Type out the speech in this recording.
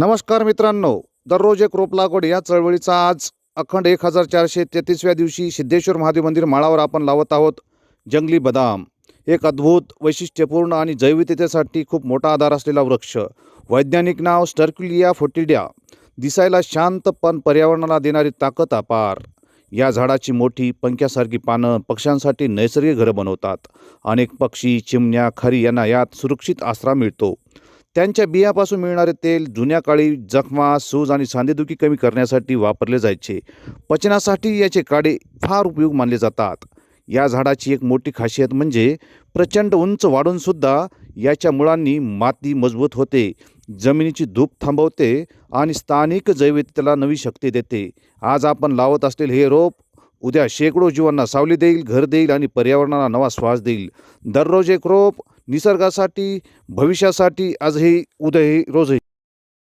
नमस्कार मित्रांनो दररोज एक रोप लागवड या चळवळीचा आज अखंड एक हजार चारशे तेहतीसव्या दिवशी सिद्धेश्वर महादेव मंदिर माळावर आपण लावत आहोत जंगली बदाम. एक अद्भुत वैशिष्ट्यपूर्ण आणि जैविकतेसाठी खूप मोठा आधार असलेला वृक्ष. वैज्ञानिक नाव स्टर्क्युलिया फोटिडिया दिसायला शांत पण पर्यावरणाला देणारी ताकद अपार. या झाडाची मोठी पंख्यासारखी पानं पक्ष्यांसाठी नैसर्गिक घरं बनवतात. अनेक पक्षी चिमण्या खरी यांना यात सुरक्षित आसरा मिळतो. त्यांच्या बियापासून मिळणारे तेल जुन्या काळी जखमा सूज आणि सांधेदुखी कमी करण्यासाठी वापरले जायचे. पचनासाठी याचे काडे फार उपयोग मानले जातात. या झाडाची एक मोठी खासियत म्हणजे प्रचंड उंच वाढूनसुद्धा याच्या मुळांनी माती मजबूत होते जमिनीची धूप थांबवते आणि स्थानिक जैविकतेला नवी शक्ती देते. आज आपण लावत असलेले हे रोप उद्या शेकडो जीवांना सावली देईल घर देईल आणि पर्यावरणाला नवा श्वास देईल. दररोज एक रोप निसर्गासाठी भविष्यासाठी आजही उद्याही रोजही.